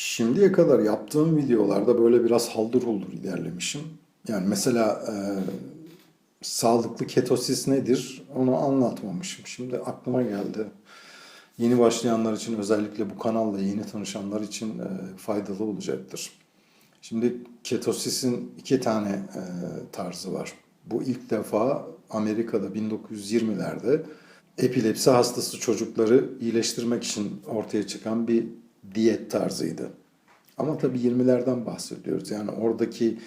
Şimdiye kadar yaptığım videolarda böyle biraz haldır huldur ilerlemişim. Yani mesela e, sağlıklı ketosis nedir onu anlatmamışım. Şimdi aklıma geldi. Yeni başlayanlar için özellikle bu kanalla yeni tanışanlar için e, faydalı olacaktır. Şimdi ketosisin iki tane e, tarzı var. Bu ilk defa Amerika'da 1920'lerde epilepsi hastası çocukları iyileştirmek için ortaya çıkan bir diyet tarzıydı. Ama tabii 20'lerden bahsediyoruz. Yani oradaki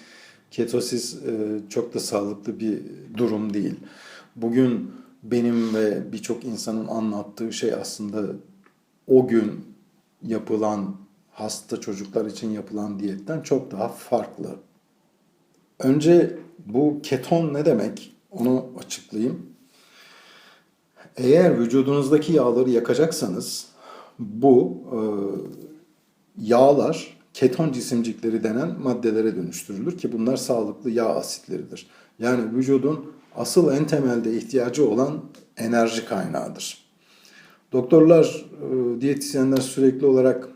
ketosis e, çok da sağlıklı bir durum değil. Bugün benim ve birçok insanın anlattığı şey aslında o gün yapılan hasta çocuklar için yapılan diyetten çok daha farklı. Önce bu keton ne demek? Onu açıklayayım. Eğer vücudunuzdaki yağları yakacaksanız bu e, yağlar keton cisimcikleri denen maddelere dönüştürülür ki bunlar sağlıklı yağ asitleridir. Yani vücudun asıl en temelde ihtiyacı olan enerji kaynağıdır. Doktorlar, e, diyetisyenler sürekli olarak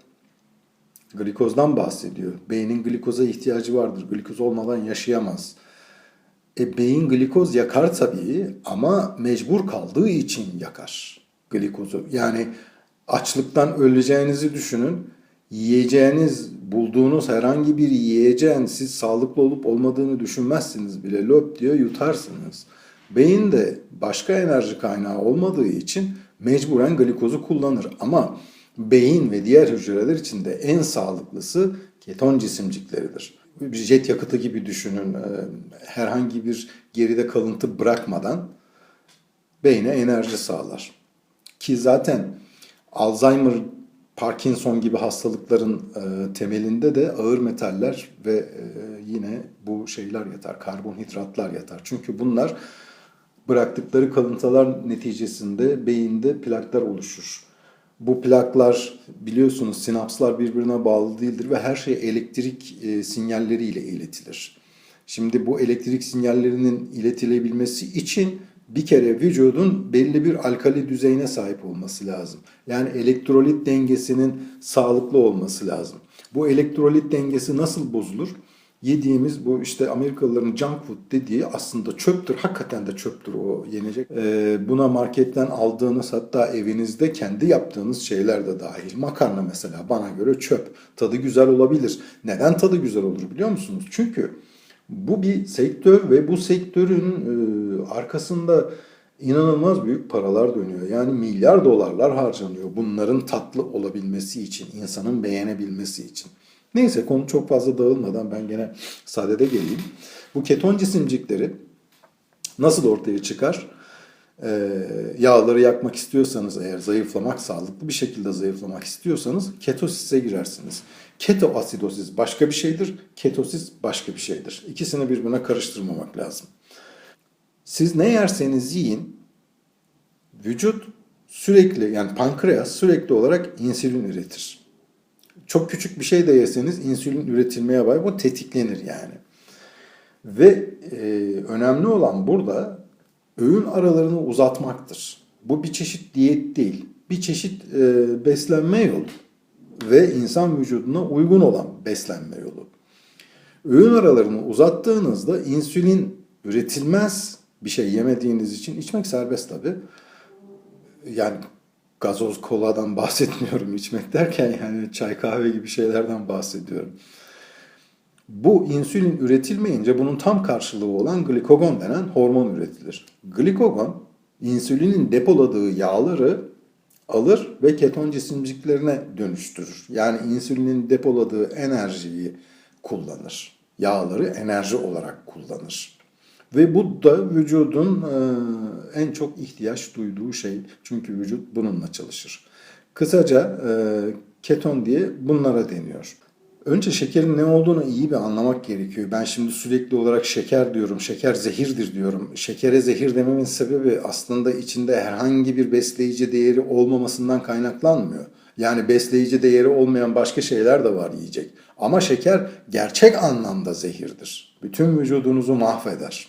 glikozdan bahsediyor. Beynin glikoza ihtiyacı vardır. Glikoz olmadan yaşayamaz. E, beyin glikoz yakar tabii ama mecbur kaldığı için yakar glikozu. Yani açlıktan öleceğinizi düşünün. Yiyeceğiniz, bulduğunuz herhangi bir yiyeceğin siz sağlıklı olup olmadığını düşünmezsiniz bile. Löp diyor yutarsınız. Beyin de başka enerji kaynağı olmadığı için mecburen glikozu kullanır. Ama beyin ve diğer hücreler için de en sağlıklısı keton cisimcikleridir. Bir jet yakıtı gibi düşünün. Ee, Herhangi bir geride kalıntı bırakmadan beyne enerji sağlar. Ki zaten Alzheimer, Parkinson gibi hastalıkların e, temelinde de ağır metaller ve e, yine bu şeyler yatar, karbonhidratlar yatar. Çünkü bunlar bıraktıkları kalıntılar neticesinde beyinde plaklar oluşur. Bu plaklar biliyorsunuz sinapslar birbirine bağlı değildir ve her şey elektrik e, sinyalleriyle iletilir. Şimdi bu elektrik sinyallerinin iletilebilmesi için bir kere vücudun belli bir alkali düzeyine sahip olması lazım. Yani elektrolit dengesinin sağlıklı olması lazım. Bu elektrolit dengesi nasıl bozulur? Yediğimiz bu işte Amerikalıların junk food dediği aslında çöptür. Hakikaten de çöptür o yenecek. Ee, buna marketten aldığınız hatta evinizde kendi yaptığınız şeyler de dahil. Makarna mesela bana göre çöp. Tadı güzel olabilir. Neden tadı güzel olur biliyor musunuz? Çünkü bu bir sektör ve bu sektörün e, arkasında inanılmaz büyük paralar dönüyor. Yani milyar dolarlar harcanıyor bunların tatlı olabilmesi için, insanın beğenebilmesi için. Neyse konu çok fazla dağılmadan ben gene sadede geleyim. Bu keton cisimcikleri nasıl ortaya çıkar? Ee, yağları yakmak istiyorsanız eğer zayıflamak, sağlıklı bir şekilde zayıflamak istiyorsanız ketosise girersiniz. Keto asidosis başka bir şeydir, ketosis başka bir şeydir. İkisini birbirine karıştırmamak lazım. Siz ne yerseniz yiyin, vücut sürekli yani pankreas sürekli olarak insülin üretir. Çok küçük bir şey de yeseniz insülin üretilmeye başlar. Bu tetiklenir yani. Ve e, önemli olan burada öğün aralarını uzatmaktır. Bu bir çeşit diyet değil. Bir çeşit e, beslenme yolu ve insan vücuduna uygun olan beslenme yolu. Öğün aralarını uzattığınızda insülin üretilmez bir şey yemediğiniz için içmek serbest tabi. Yani gazoz koladan bahsetmiyorum içmek derken yani çay kahve gibi şeylerden bahsediyorum. Bu insülin üretilmeyince bunun tam karşılığı olan glikogon denen hormon üretilir. Glikogon insülinin depoladığı yağları alır ve keton cisimciklerine dönüştürür. Yani insülinin depoladığı enerjiyi kullanır. Yağları enerji olarak kullanır. Ve bu da vücudun e, en çok ihtiyaç duyduğu şey. Çünkü vücut bununla çalışır. Kısaca e, keton diye bunlara deniyor. Önce şekerin ne olduğunu iyi bir anlamak gerekiyor. Ben şimdi sürekli olarak şeker diyorum, şeker zehirdir diyorum. Şekere zehir dememin sebebi aslında içinde herhangi bir besleyici değeri olmamasından kaynaklanmıyor. Yani besleyici değeri olmayan başka şeyler de var yiyecek. Ama şeker gerçek anlamda zehirdir. Bütün vücudunuzu mahveder.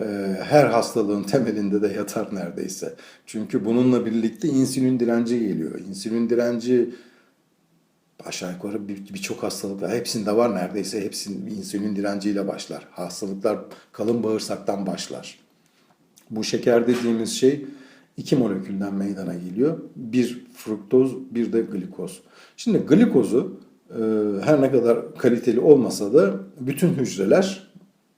Ee, her hastalığın temelinde de yatar neredeyse. Çünkü bununla birlikte insülin direnci geliyor. İnsülin direnci aşağı yukarı bir- birçok hastalıklar hepsinde var neredeyse hepsinin insülin direnciyle başlar. Hastalıklar kalın bağırsaktan başlar. Bu şeker dediğimiz şey iki molekülden meydana geliyor. Bir fruktoz, bir de glikoz. Şimdi glikozu e, her ne kadar kaliteli olmasa da bütün hücreler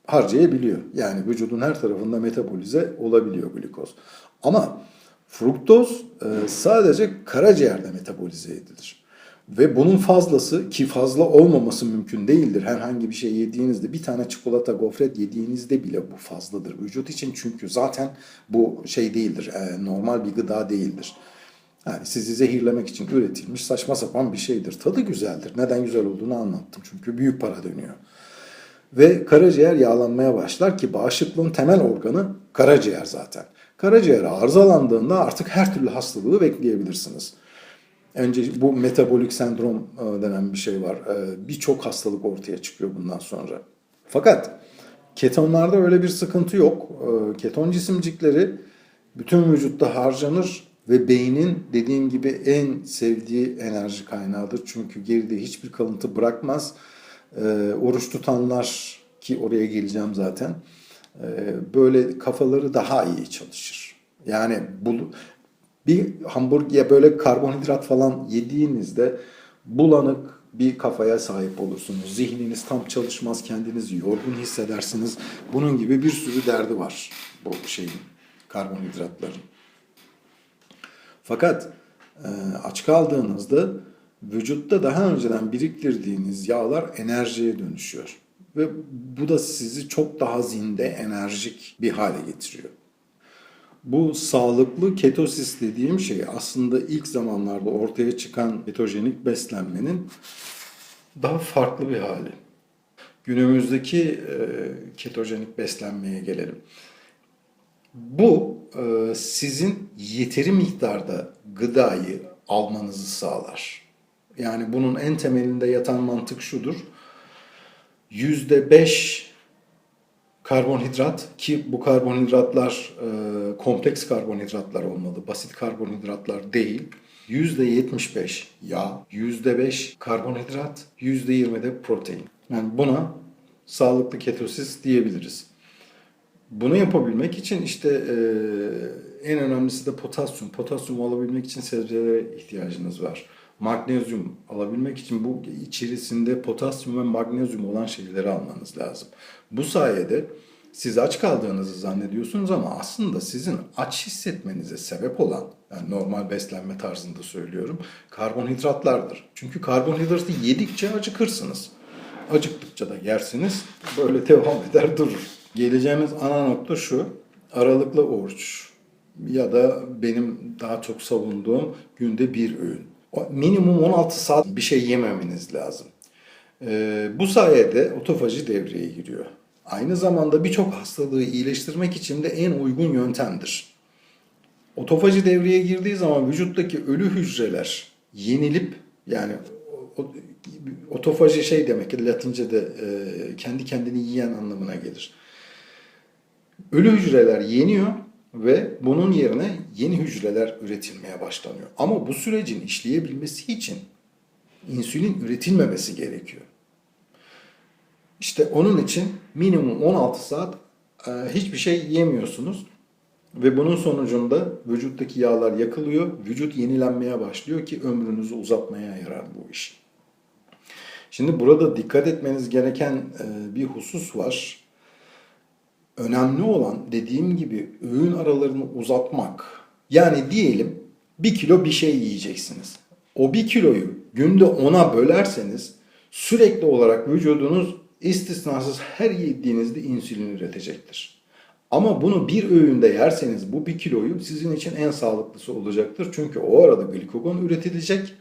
harcayabiliyor. Yani vücudun her tarafında metabolize olabiliyor glikoz. Ama fruktoz e, sadece karaciğerde metabolize edilir. Ve bunun fazlası ki fazla olmaması mümkün değildir. Herhangi bir şey yediğinizde bir tane çikolata gofret yediğinizde bile bu fazladır vücut için. Çünkü zaten bu şey değildir. e, normal bir gıda değildir. Yani sizi zehirlemek için üretilmiş saçma sapan bir şeydir. Tadı güzeldir. Neden güzel olduğunu anlattım. Çünkü büyük para dönüyor. Ve karaciğer yağlanmaya başlar ki bağışıklığın temel organı karaciğer zaten. Karaciğer arızalandığında artık her türlü hastalığı bekleyebilirsiniz. Önce bu metabolik sendrom e, denen bir şey var. E, Birçok hastalık ortaya çıkıyor bundan sonra. Fakat ketonlarda öyle bir sıkıntı yok. E, Keton cisimcikleri bütün vücutta harcanır ve beynin dediğim gibi en sevdiği enerji kaynağıdır. Çünkü geride hiçbir kalıntı bırakmaz. Oruç tutanlar ki oraya geleceğim zaten. Böyle kafaları daha iyi çalışır. Yani bu bir hamburger böyle karbonhidrat falan yediğinizde bulanık bir kafaya sahip olursunuz. Zihniniz tam çalışmaz, kendinizi yorgun hissedersiniz. Bunun gibi bir sürü derdi var bu şeyin, karbonhidratların. Fakat e, aç kaldığınızda vücutta daha önceden biriktirdiğiniz yağlar enerjiye dönüşüyor. Ve bu da sizi çok daha zinde, enerjik bir hale getiriyor. Bu sağlıklı ketosis dediğim şey aslında ilk zamanlarda ortaya çıkan ketojenik beslenmenin daha farklı bir hali. Günümüzdeki e, ketojenik beslenmeye gelelim. Bu e, sizin yeteri miktarda gıdayı almanızı sağlar. Yani bunun en temelinde yatan mantık şudur. %5 karbonhidrat ki bu karbonhidratlar e, kompleks karbonhidratlar olmalı. Basit karbonhidratlar değil. %75 yağ, %5 karbonhidrat, %20 de protein. Yani buna sağlıklı ketosis diyebiliriz. Bunu yapabilmek için işte e, en önemlisi de potasyum. Potasyum alabilmek için sebzelere ihtiyacınız var. Magnezyum alabilmek için bu içerisinde potasyum ve magnezyum olan şeyleri almanız lazım. Bu sayede siz aç kaldığınızı zannediyorsunuz ama aslında sizin aç hissetmenize sebep olan, yani normal beslenme tarzında söylüyorum, karbonhidratlardır. Çünkü karbonhidratı yedikçe acıkırsınız. Acıktıkça da yersiniz, böyle devam eder durur. Geleceğimiz ana nokta şu, aralıklı oruç ya da benim daha çok savunduğum günde bir öğün. Minimum 16 saat bir şey yememeniz lazım. Ee, bu sayede otofaji devreye giriyor. Aynı zamanda birçok hastalığı iyileştirmek için de en uygun yöntemdir. Otofaji devreye girdiği zaman vücuttaki ölü hücreler yenilip yani otofaji şey demek Latince'de e, kendi kendini yiyen anlamına gelir. Ölü hücreler yeniyor ve bunun yerine yeni hücreler üretilmeye başlanıyor. Ama bu sürecin işleyebilmesi için insülin üretilmemesi gerekiyor. İşte onun için minimum 16 saat e, hiçbir şey yemiyorsunuz. Ve bunun sonucunda vücuttaki yağlar yakılıyor, vücut yenilenmeye başlıyor ki ömrünüzü uzatmaya yarar bu iş. Şimdi burada dikkat etmeniz gereken e, bir husus var. Önemli olan dediğim gibi öğün aralarını uzatmak. Yani diyelim bir kilo bir şey yiyeceksiniz. O bir kiloyu günde ona bölerseniz sürekli olarak vücudunuz istisnasız her yediğinizde insülin üretecektir. Ama bunu bir öğünde yerseniz bu bir kiloyu sizin için en sağlıklısı olacaktır. Çünkü o arada glikogon üretilecek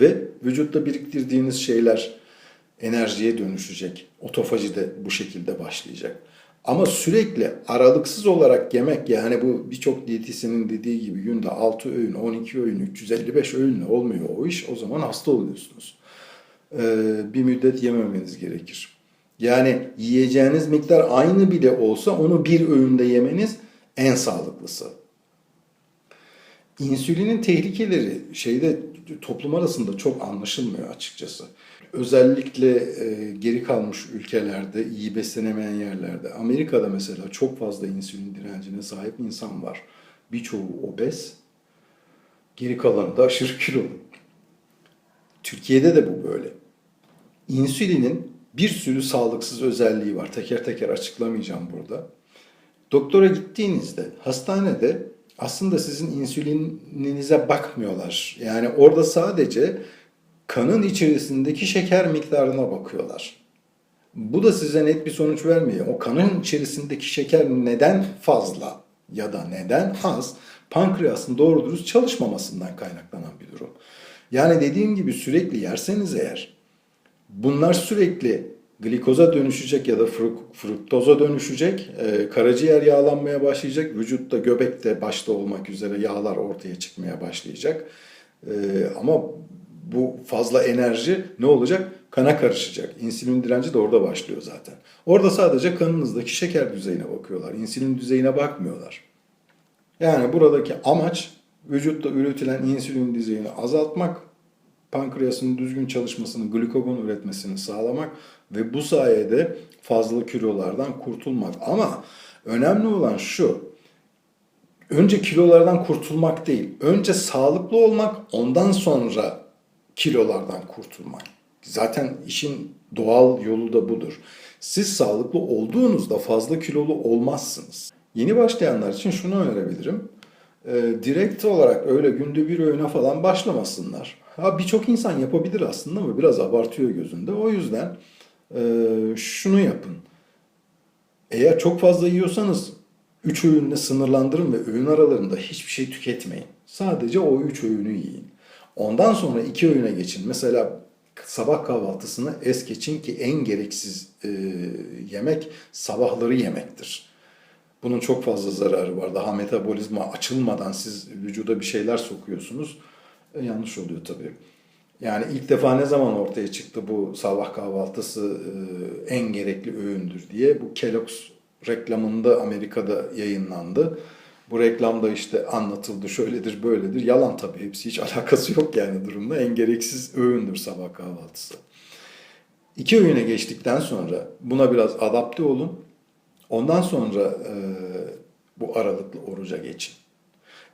ve vücutta biriktirdiğiniz şeyler enerjiye dönüşecek. Otofaji de bu şekilde başlayacak. Ama sürekli aralıksız olarak yemek yani bu birçok diyetisyenin dediği gibi günde 6 öğün, 12 öğün, 355 öğünle olmuyor o iş. O zaman hasta oluyorsunuz. Ee, bir müddet yememeniz gerekir. Yani yiyeceğiniz miktar aynı bile olsa onu bir öğünde yemeniz en sağlıklısı. İnsülinin tehlikeleri şeyde toplum arasında çok anlaşılmıyor açıkçası. Özellikle e, geri kalmış ülkelerde, iyi beslenemeyen yerlerde, Amerika'da mesela çok fazla insülin direncine sahip insan var. Birçoğu obez, geri kalanı da aşırı kilolu. Türkiye'de de bu böyle. İnsülinin bir sürü sağlıksız özelliği var. Teker teker açıklamayacağım burada. Doktora gittiğinizde hastanede aslında sizin insülininize bakmıyorlar. Yani orada sadece kanın içerisindeki şeker miktarına bakıyorlar. Bu da size net bir sonuç vermiyor. O kanın içerisindeki şeker neden fazla ya da neden az? Pankreasın doğru dürüst çalışmamasından kaynaklanan bir durum. Yani dediğim gibi sürekli yerseniz eğer bunlar sürekli glikoza dönüşecek ya da fruktoza dönüşecek. E, karaciğer yağlanmaya başlayacak. Vücutta göbekte başta olmak üzere yağlar ortaya çıkmaya başlayacak. E, ama bu fazla enerji ne olacak? Kana karışacak. İnsülin direnci de orada başlıyor zaten. Orada sadece kanınızdaki şeker düzeyine bakıyorlar. İnsülin düzeyine bakmıyorlar. Yani buradaki amaç vücutta üretilen insülin düzeyini azaltmak, pankreasın düzgün çalışmasını, glikogon üretmesini sağlamak ve bu sayede fazla kilolardan kurtulmak. Ama önemli olan şu, önce kilolardan kurtulmak değil, önce sağlıklı olmak, ondan sonra kilolardan kurtulmak. Zaten işin doğal yolu da budur. Siz sağlıklı olduğunuzda fazla kilolu olmazsınız. Yeni başlayanlar için şunu önerebilirim. E, direkt olarak öyle günde bir öğüne falan başlamasınlar. Ha birçok insan yapabilir aslında ama biraz abartıyor gözünde. O yüzden e, şunu yapın. Eğer çok fazla yiyorsanız 3 öğünle sınırlandırın ve öğün aralarında hiçbir şey tüketmeyin. Sadece o 3 öğünü yiyin. Ondan sonra 2 öğüne geçin. Mesela sabah kahvaltısını es geçin ki en gereksiz e, yemek sabahları yemektir. Bunun çok fazla zararı var. Daha metabolizma açılmadan siz vücuda bir şeyler sokuyorsunuz. E, yanlış oluyor tabii. Yani ilk defa ne zaman ortaya çıktı bu sabah kahvaltısı e, en gerekli öğündür diye. Bu Kellogg's reklamında Amerika'da yayınlandı. Bu reklamda işte anlatıldı şöyledir böyledir. Yalan tabii hepsi hiç alakası yok yani durumda. En gereksiz öğündür sabah kahvaltısı. İki öğüne geçtikten sonra buna biraz adapte olun. Ondan sonra e, bu aralıklı oruca geçin.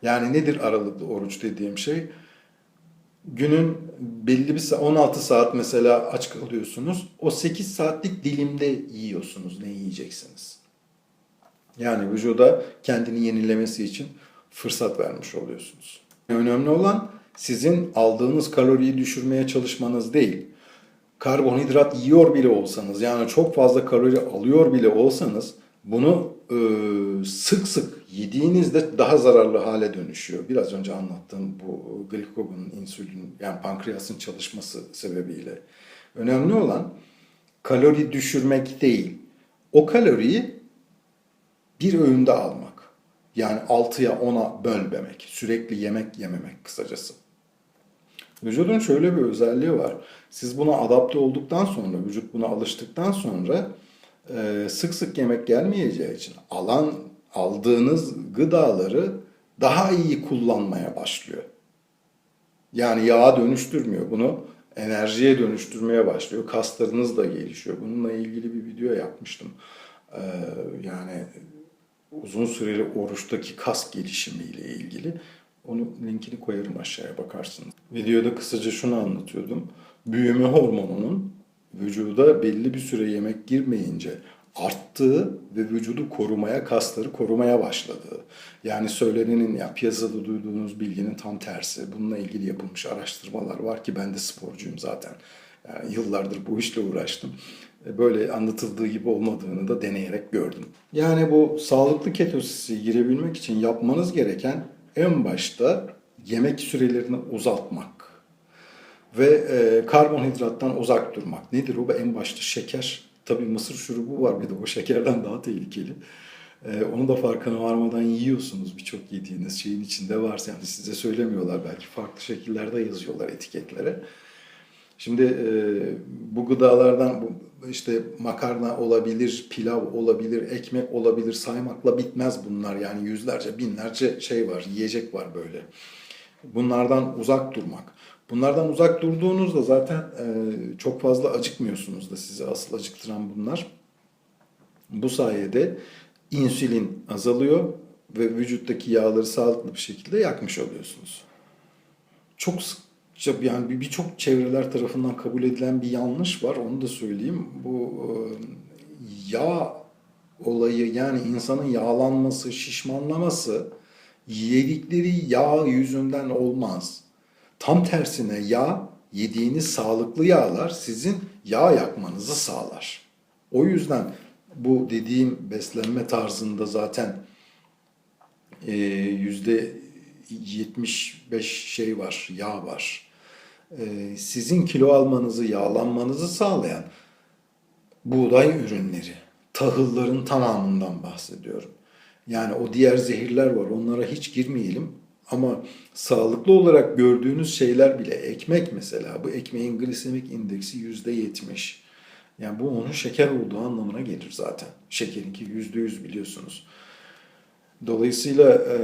Yani nedir aralıklı oruç dediğim şey? Günün belli bir 16 saat mesela aç kalıyorsunuz. O 8 saatlik dilimde yiyorsunuz ne yiyeceksiniz. Yani vücuda kendini yenilemesi için fırsat vermiş oluyorsunuz. Önemli olan sizin aldığınız kaloriyi düşürmeye çalışmanız değil. Karbonhidrat yiyor bile olsanız yani çok fazla kalori alıyor bile olsanız bunu e, sık sık yediğinizde daha zararlı hale dönüşüyor. Biraz önce anlattığım bu glikogonun, insülin yani pankreasın çalışması sebebiyle. Önemli olan kalori düşürmek değil. O kaloriyi bir öğünde almak. Yani 6'ya 10'a bölmemek. Sürekli yemek yememek kısacası. Vücudun şöyle bir özelliği var. Siz buna adapte olduktan sonra, vücut buna alıştıktan sonra e, sık sık yemek gelmeyeceği için alan aldığınız gıdaları daha iyi kullanmaya başlıyor. Yani yağa dönüştürmüyor. Bunu enerjiye dönüştürmeye başlıyor. Kaslarınız da gelişiyor. Bununla ilgili bir video yapmıştım. Ee, yani uzun süreli oruçtaki kas gelişimiyle ilgili. Onu linkini koyarım aşağıya bakarsınız. Videoda kısaca şunu anlatıyordum. Büyüme hormonunun vücuda belli bir süre yemek girmeyince arttığı ve vücudu korumaya, kasları korumaya başladığı. Yani söylenenin ya piyasada duyduğunuz bilginin tam tersi. Bununla ilgili yapılmış araştırmalar var ki ben de sporcuyum zaten. Yani yıllardır bu işle uğraştım. E, böyle anlatıldığı gibi olmadığını da deneyerek gördüm. Yani bu sağlıklı ketosisi girebilmek için yapmanız gereken en başta yemek sürelerini uzatmak ve e, karbonhidrattan uzak durmak. Nedir o? En başta şeker. Tabii mısır şurubu var bir de o şekerden daha tehlikeli. E, onu da farkına varmadan yiyorsunuz birçok yediğiniz şeyin içinde varsa. Yani size söylemiyorlar belki farklı şekillerde yazıyorlar etiketlere. Şimdi e, bu gıdalardan işte makarna olabilir, pilav olabilir, ekmek olabilir saymakla bitmez bunlar. Yani yüzlerce, binlerce şey var, yiyecek var böyle. Bunlardan uzak durmak. Bunlardan uzak durduğunuzda zaten e, çok fazla acıkmıyorsunuz da sizi asıl acıktıran bunlar. Bu sayede insülin azalıyor ve vücuttaki yağları sağlıklı bir şekilde yakmış oluyorsunuz. Çok sıkça yani bir- birçok çevreler tarafından kabul edilen bir yanlış var. Onu da söyleyeyim. Bu e, yağ olayı yani insanın yağlanması, şişmanlaması yedikleri yağ yüzünden olmaz. Tam tersine yağ, yediğiniz sağlıklı yağlar sizin yağ yakmanızı sağlar. O yüzden bu dediğim beslenme tarzında zaten e, yüzde 75 şey var, yağ var. E, sizin kilo almanızı, yağlanmanızı sağlayan buğday ürünleri, tahılların tamamından bahsediyorum. Yani o diğer zehirler var, onlara hiç girmeyelim. Ama sağlıklı olarak gördüğünüz şeyler bile, ekmek mesela, bu ekmeğin glisemik indeksi yüzde yetmiş. Yani bu onun şeker olduğu anlamına gelir zaten. Şekerinki yüzde yüz biliyorsunuz. Dolayısıyla e,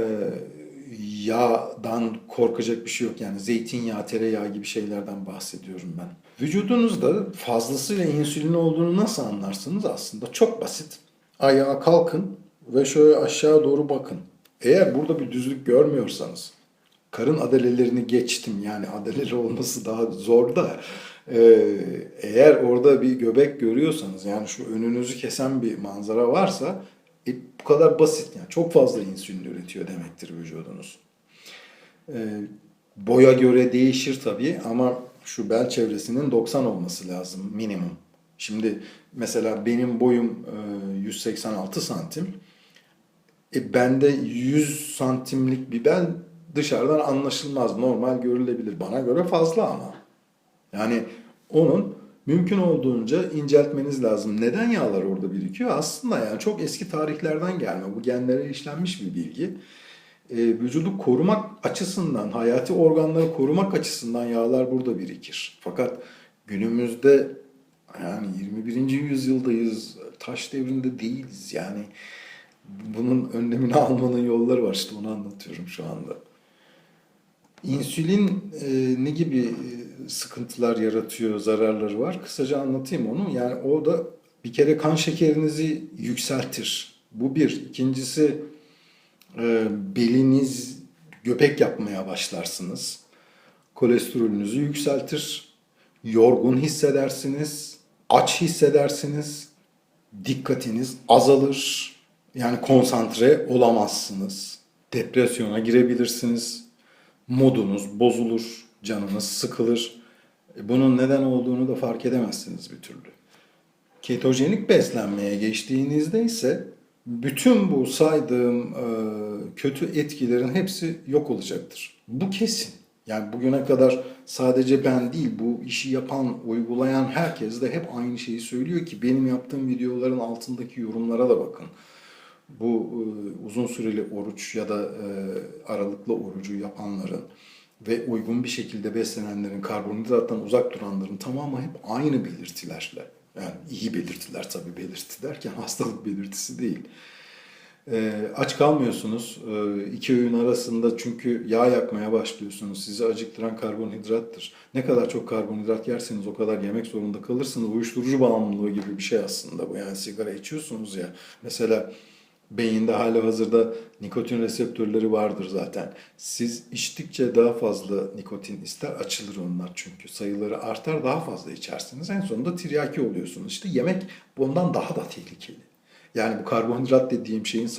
yağdan korkacak bir şey yok. Yani zeytinyağı, tereyağı gibi şeylerden bahsediyorum ben. Vücudunuzda fazlasıyla insülin olduğunu nasıl anlarsınız? Aslında çok basit. Ayağa kalkın ve şöyle aşağı doğru bakın. Eğer burada bir düzlük görmüyorsanız, karın adalelerini geçtim yani adaleri olması daha zor da e, eğer orada bir göbek görüyorsanız yani şu önünüzü kesen bir manzara varsa e, bu kadar basit yani çok fazla insülin üretiyor demektir vücudunuz. E, boya göre değişir tabii ama şu bel çevresinin 90 olması lazım minimum. Şimdi mesela benim boyum e, 186 santim. E, bende 100 santimlik bir bel dışarıdan anlaşılmaz. Normal görülebilir. Bana göre fazla ama. Yani onun mümkün olduğunca inceltmeniz lazım. Neden yağlar orada birikiyor? Aslında yani çok eski tarihlerden gelme. Bu genlere işlenmiş bir bilgi. E, vücudu korumak açısından, hayati organları korumak açısından yağlar burada birikir. Fakat günümüzde yani 21. yüzyıldayız, taş devrinde değiliz. Yani bunun önlemini almanın yolları var. İşte onu anlatıyorum şu anda. İnsülin e, ne gibi e, sıkıntılar yaratıyor, zararları var? Kısaca anlatayım onu. Yani o da bir kere kan şekerinizi yükseltir. Bu bir. İkincisi e, beliniz göbek yapmaya başlarsınız. Kolesterolünüzü yükseltir. Yorgun hissedersiniz. Aç hissedersiniz. Dikkatiniz azalır. Yani konsantre olamazsınız. Depresyona girebilirsiniz. Modunuz bozulur. Canınız sıkılır. E, Bunun neden olduğunu da fark edemezsiniz bir türlü. Ketojenik beslenmeye geçtiğinizde ise bütün bu saydığım e, kötü etkilerin hepsi yok olacaktır. Bu kesin. Yani bugüne kadar sadece ben değil bu işi yapan, uygulayan herkes de hep aynı şeyi söylüyor ki benim yaptığım videoların altındaki yorumlara da bakın. Bu e, uzun süreli oruç ya da e, aralıklı orucu yapanların ve uygun bir şekilde beslenenlerin, karbonhidrattan uzak duranların tamamı hep aynı belirtilerle. Yani iyi belirtiler tabii belirti derken hastalık belirtisi değil. Ee, aç kalmıyorsunuz. Ee, iki öğün arasında çünkü yağ yakmaya başlıyorsunuz. Sizi acıktıran karbonhidrattır. Ne kadar çok karbonhidrat yerseniz o kadar yemek zorunda kalırsınız. Uyuşturucu bağımlılığı gibi bir şey aslında bu. Yani sigara içiyorsunuz ya. Mesela beyinde hali hazırda nikotin reseptörleri vardır zaten. Siz içtikçe daha fazla nikotin ister açılır onlar çünkü sayıları artar daha fazla içersiniz. En sonunda tiryaki oluyorsunuz. İşte yemek bundan daha da tehlikeli. Yani bu karbonhidrat dediğim şeyin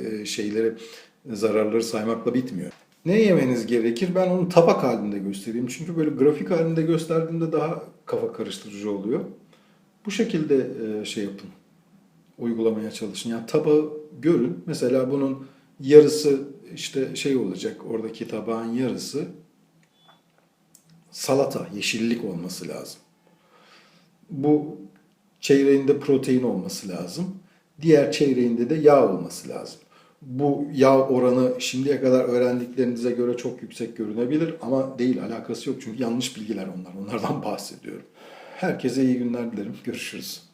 e, şeyleri zararları saymakla bitmiyor. Ne yemeniz gerekir? Ben onu tabak halinde göstereyim. Çünkü böyle grafik halinde gösterdiğimde daha kafa karıştırıcı oluyor. Bu şekilde e, şey yapın uygulamaya çalışın. Yani tabağı görün. Mesela bunun yarısı işte şey olacak. Oradaki tabağın yarısı salata, yeşillik olması lazım. Bu çeyreğinde protein olması lazım. Diğer çeyreğinde de yağ olması lazım. Bu yağ oranı şimdiye kadar öğrendiklerinize göre çok yüksek görünebilir ama değil alakası yok çünkü yanlış bilgiler onlar. Onlardan bahsediyorum. Herkese iyi günler dilerim. Görüşürüz.